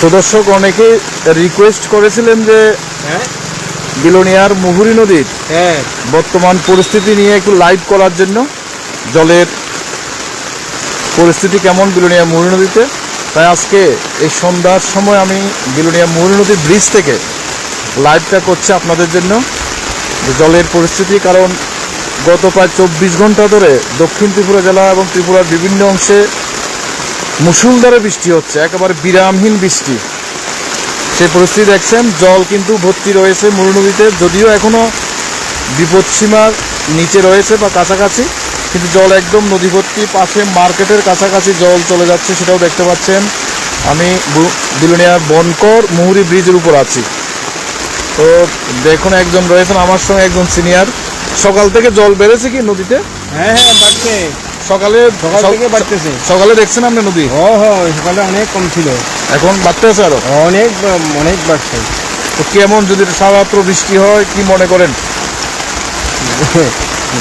তো দর্শক অনেকে রিকোয়েস্ট করেছিলেন যে হ্যাঁ? বিলোনিয়ার মুহুরী নদীর হ্যাঁ। বর্তমান পরিস্থিতি নিয়ে একটু লাইভ করার জন্য জলের পরিস্থিতি কেমন বিলোনিয়া মুহুরী নদীতে? তাই আজকে এই সন্ধ্যার সময় আমি বিলোনিয়া মুহুরী নদীর ব্রিজ থেকে লাইভটা করছি আপনাদের জন্য। জলের পরিস্থিতি কারণ গত প্রায় চব্বিশ ঘণ্টা ধরে দক্ষিণ ত্রিপুরা জেলা এবং ত্রিপুরার বিভিন্ন অংশে মুসুলধারে বৃষ্টি হচ্ছে, একেবারে বিরামহীন বৃষ্টি। সেই পরিস্থিতি দেখছেন, জল কিন্তু ভর্তি রয়েছে মুরু নদীতে, যদিও এখনও বিপদসীমার নিচে রয়েছে বা কাছাকাছি, কিন্তু জল একদম নদী ভর্তি পাশে মার্কেটের কাছাকাছি জল চলে যাচ্ছে সেটাও দেখতে পাচ্ছেন। আমি বিলোনিয়ার বনকর মুহুরী ব্রিজের উপর আছি। তো দেখুন, একজন রয়েছেন, আমার সঙ্গে একজন সিনিয়র। সকাল থেকে জল বেড়েছে কি নদীতে? হ্যাঁ হ্যাঁ বাড়ছে। সকালে সকাল থেকে বাড়তেছে। সকালে দেখছেন আপনি নদী? ও সকালে অনেক কম ছিল। এখন বাড়তেছে আরও? অনেক অনেক বাড়ছে। তো কেমন যদি সারাত্র বৃষ্টি হয় কি মনে করেন?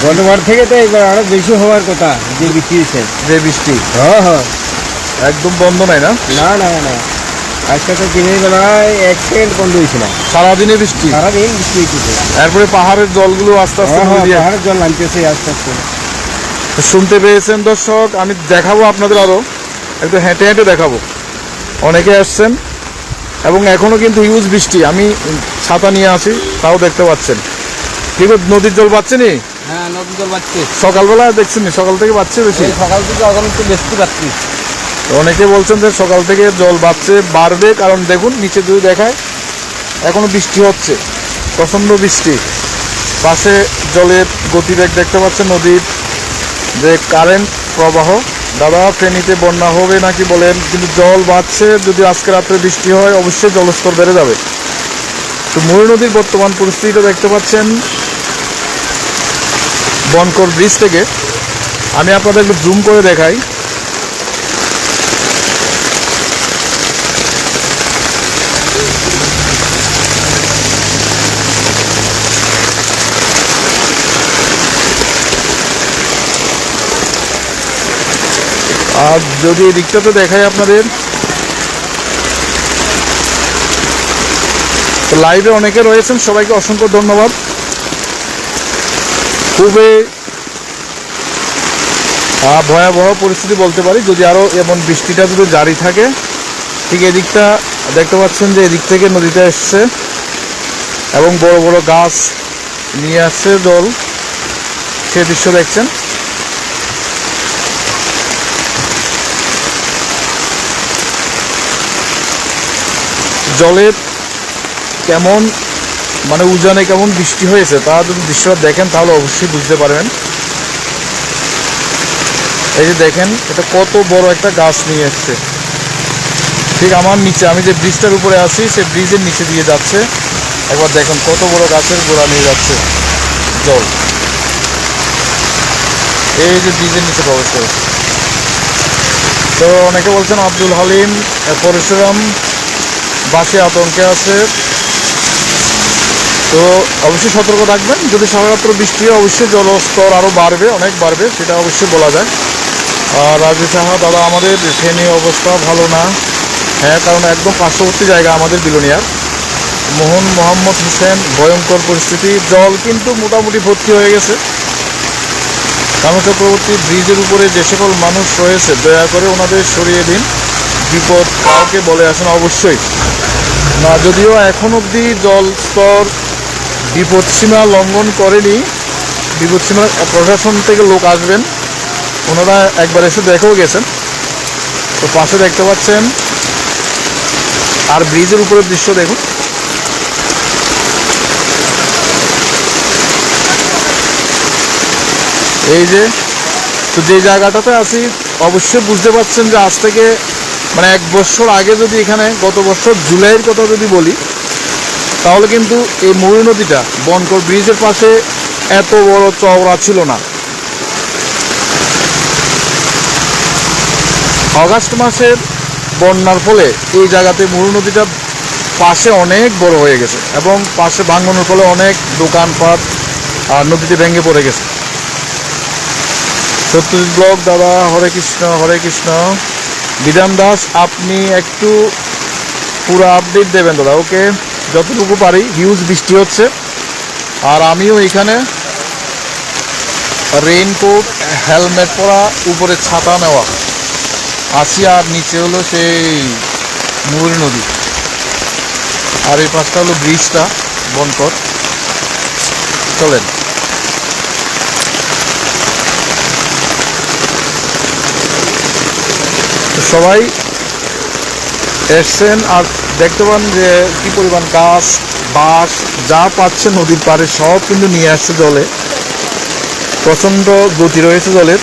গতবার থেকে তো এবার আরও বেশি হওয়ার কথা যে বৃষ্টি হয়েছে। যে বৃষ্টি? হ্যাঁ হ্যাঁ একদম বন্ধ নাই না? না না না আজকে তো দিনের বেলায় এক সেকেন্ড বন্ধ হয়েছিল সারাদিনে বৃষ্টি? সারাদিন বৃষ্টি হয়েছে। এরপরে পাহাড়ের জলগুলো আস্তে আস্তে পাহাড়ের জল নামতেছে আস্তে আস্তে। শুনতে পেয়েছেন দর্শক আমি দেখাবো আপনাদের আরও। একটু হেঁটে হেঁটে দেখাবো। অনেকে আসছেন এবং এখনও কিন্তু ইউজ বৃষ্টি। আমি ছাতা নিয়ে আসি তাও দেখতে পাচ্ছেন। কিন্তু নদীর জল পাচ্ছেনি হ্যাঁ জল সকালবেলা দেখছেন সকাল থেকে পাচ্ছে বেশি? সকাল থেকে এখন একটু বেশি পাচ্ছি অনেকে বলছেন যে সকাল থেকে জল বাড়ছে বাড়বে কারণ দেখুন নিচে যদি দেখায় এখনও বৃষ্টি হচ্ছে। প্রচণ্ড বৃষ্টি। পাশে জলের গতিবেগ দেখতে পাচ্ছেন নদীর। যে কারেন্ট প্রবাহ, দাদা, ফেনীতে বন্যা হবে নাকি বলেন, কিন্তু জল বাড়ছে, যদি আজকে রাত্রে বৃষ্টি হয়, অবশ্যই জলস্তর বেড়ে যাবে। তো ময়ূর নদীর বর্তমান পরিস্থিতিটা দেখতে পাচ্ছেন। বনকর ব্রিজ থেকে। আমি আপনাদের একটু জুম করে দেখাই। আর যদি এই দিকটাতে দেখাই আপনাদের, তো লাইভে অনেকে রয়েছেন, সবাইকে অসংখ্য ধন্যবাদ। খুবই ভয়াবহ পরিস্থিতি বলতে পারি, যদি আরও এমন বৃষ্টিটা যদি জারি থাকে, ঠিক এদিকটা দেখতে পাচ্ছেন যে এদিক থেকে নদীতে এসছে, এবং বড় বড় গাছ নিয়ে আসছে জল। সে দৃশ্য দেখছেন। জলের কেমন মানে উজানে কেমন বৃষ্টি হয়েছে তা যদি দৃশ্যটা দেখেন তাহলে অবশ্যই বুঝতে পারবেন। এই যে দেখেন, এটা কত বড় একটা গাছ নিয়ে এসছে। ঠিক আমার নিচে, আমি যে ব্রিজটার উপরে আছি সেই ব্রিজের নিচে দিয়ে যাচ্ছে। একবার দেখেন কত বড় গাছের গোড়া নিয়ে যাচ্ছে জল। এই যে ব্রিজের নিচে প্রবেশ করেছে। তো অনেকে বলছেন আব্দুল হালিম পরশুরাম বাসে আতঙ্কে আছে। তো অবশ্যই সতর্ক থাকবেন। যদি সারারাত্র বৃষ্টি হয়, অবশ্যই জলস্তর আরও বাড়বে, অনেক বাড়বে, সেটা অবশ্যই বলা যায়। আর রাজু সাহা, দাদা, আমাদের ফেনী অবস্থা ভালো না। হ্যাঁ কারণ একদম পার্শ্ববর্তী জায়গা আমাদের বিলোনিয়ার। মোহন মোহাম্মদ হোসেন, ভয়ঙ্কর পরিস্থিতি। জল কিন্তু মোটামুটি ভর্তি হয়ে গেছে। কানু চক্রবর্তী, ব্রিজের উপরে যে সকল মানুষ রয়েছে, দয়া করে ওনাদের সরিয়ে দিন। বিপদ কাউকে বলে আসেন অবশ্যই। না, যদিও এখন অবধি জল স্তর বিপদসীমা লঙ্ঘন করেনি। বিপদসীমা প্রশাসন থেকে লোক আসবেন। ওনারা একবার এসে দেখেও গেছেন। তো পাশে দেখতে পাচ্ছেন আর ব্রিজের উপরের দৃশ্য দেখুন। এই যে, তো যে জায়গাটাতে আছি, অবশ্যই বুঝতে পারছেন যে আজ থেকে মানে এক বছর আগে যদি এখানে, গত বছর জুলাইয়ের কথা যদি বলি, তাহলে কিন্তু এই ময়ূর নদীটা, বনকর ব্রিজের পাশে এত বড় চওড়া ছিল না। অগাস্ট মাসের বন্যার ফলে এই জায়গাতে ময়ূর নদীটা পাশে অনেক বড় হয়ে গেছে এবং পাশে ভাঙনের ফলে অনেক দোকানপাট আর নদীতে ভেঙে পড়ে গেছে। সত্যজিৎ ব্লক দাদা, হরে কৃষ্ণ হরে কৃষ্ণ। বিধান দাস, আপনি একটু পুরো আপডেট দেবেন দাদা, ওকে? যতটুকু পারি হিউজ বৃষ্টি হচ্ছে। আর আমিও এখানে রেইনকোট হেলমেট পরা, উপরে ছাতা নেওয়া। আছি আর নিচে হলো সেই মুহুরী নদী। আর এই পাশটা হলো ব্রিজটা বনকর। চলেন। সবাই এসছেন আর দেখতে পান যে কি পরিমাণ গাছ, বাঁশ, যা পাচ্ছে নদীর পাড়ে সব কিন্তু নিয়ে আসছে জলে। প্রচণ্ড গতি রয়েছে জলের।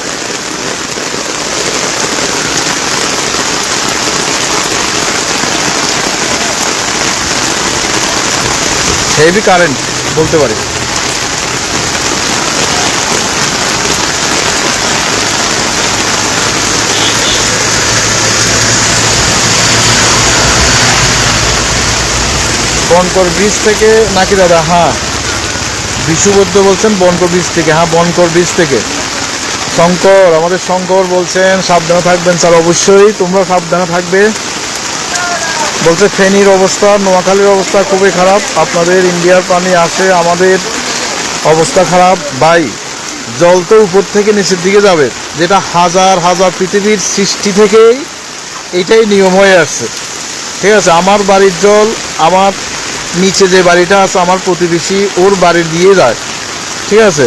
হেভি কারেন্ট বলতে পারি। বনকর ব্রিজ থেকে নাকি দাদা? হ্যাঁ। বিশুবদ্ধ বলছেন বনকর ব্রিজ থেকে। হ্যাঁ বনকর ব্রিজ থেকে। শঙ্কর, আমাদের শঙ্কর বলছেন, সাবধানে থাকবেন স্যার, অবশ্যই। তোমরা সাবধানে থাকবে। বলছে, ফেনীর অবস্থা, নোয়াখালীর অবস্থা খুবই খারাপ। আপনাদের ইন্ডিয়ার পানি আসে, আমাদের অবস্থা খারাপ। ভাই, জল তো উপর থেকে নিচের দিকে যাবে। যেটা হাজার হাজার পৃথিবীর সৃষ্টি থেকেই এটাই নিয়ম হয়ে আসছে। ঠিক আছে, আমার বাড়ির জল, আমার নিচে যে বাড়িটা আছে আমার প্রতিবেশী, ওর বাড়ি দিয়ে যায়। ঠিক আছে?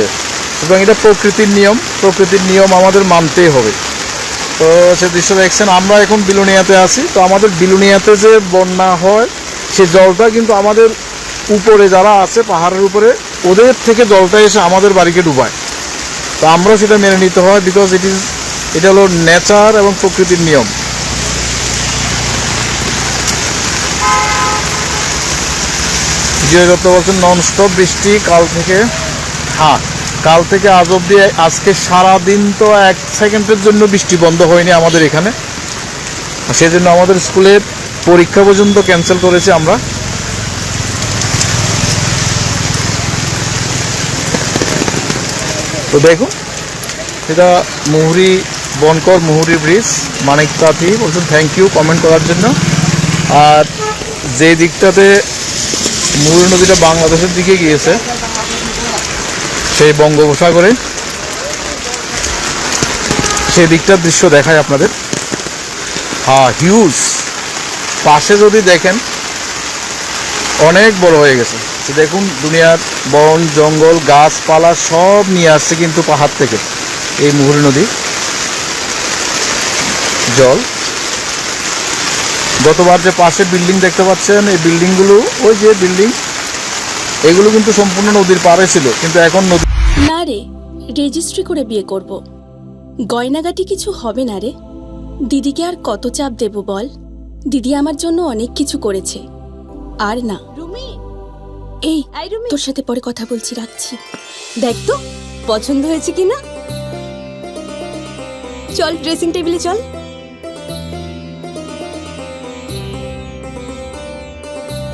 সুতরাং এটা প্রকৃতির নিয়ম। প্রকৃতির নিয়ম আমাদের মানতেই হবে। তো সে দৃশ্য দেখছেন, আমরা এখন বিলুনিয়াতে আছি। তো আমাদের বিলুনিয়াতে যে বন্যা হয়, সে জলটা কিন্তু আমাদের উপরে যারা আছে, পাহাড়ের উপরে, ওদের থেকে জলটা এসে আমাদের বাড়িকে ডুবায়। তো আমরা সেটা মেনে নিতে হয় বিকজ ইট ইজ এটা হলো নেচার এবং প্রকৃতির নিয়ম। বিজয় দত্ত বলছেন ননস্টপ বৃষ্টি কাল থেকে। হ্যাঁ কাল থেকে আজ অব্দি আজকে সারা দিন তো এক সেকেন্ডের জন্য বৃষ্টি বন্ধ হয়নি আমাদের এখানে। সেজন্য আমাদের স্কুলে পরীক্ষা পর্যন্ত ক্যান্সেল করেছি আমরা। তো দেখুন এটা মুহুরি বনকর মুহুরি ব্রিজ মানিক তাঁতি বলছেন থ্যাংক ইউ কমেন্ট করার জন্য। আর যে দিকটাতে মুহুরি নদীটা বাংলাদেশের দিকে গিয়েছে, সেই বঙ্গোপসাগরে। সেই দিকটার দৃশ্য দেখায় আপনাদের। হ্যাঁ হিউজ পাশে যদি দেখেন, অনেক বড় হয়ে গেছে। দেখুন, দুনিয়ার বন, জঙ্গল, গাছপালা সব নিয়ে আসছে কিন্তু পাহাড় থেকে, এই মুহুরী নদী। জল। গতবার যে পাশে বিল্ডিং দেখতে পাচ্ছেন এই বিল্ডিংগুলো ওই যে বিল্ডিং এগুলো কিন্তু সম্পূর্ণ নদীর পাড়ে ছিল কিন্তু এখন নদী না রে রেজিস্ট্রি করে বিয়ে করব। গয়নাগাটি কিছু হবে না রে। দিদিকে আর কত চাপ দেব বল? দিদি আমার জন্য অনেক কিছু করেছে। আর না। রুমি! এই তোর সাথে পরে কথা বলছি রাখছি। দেখ তো পছন্দ হয়েছে কিনা? চল ড্রেসিং টেবিলে চল।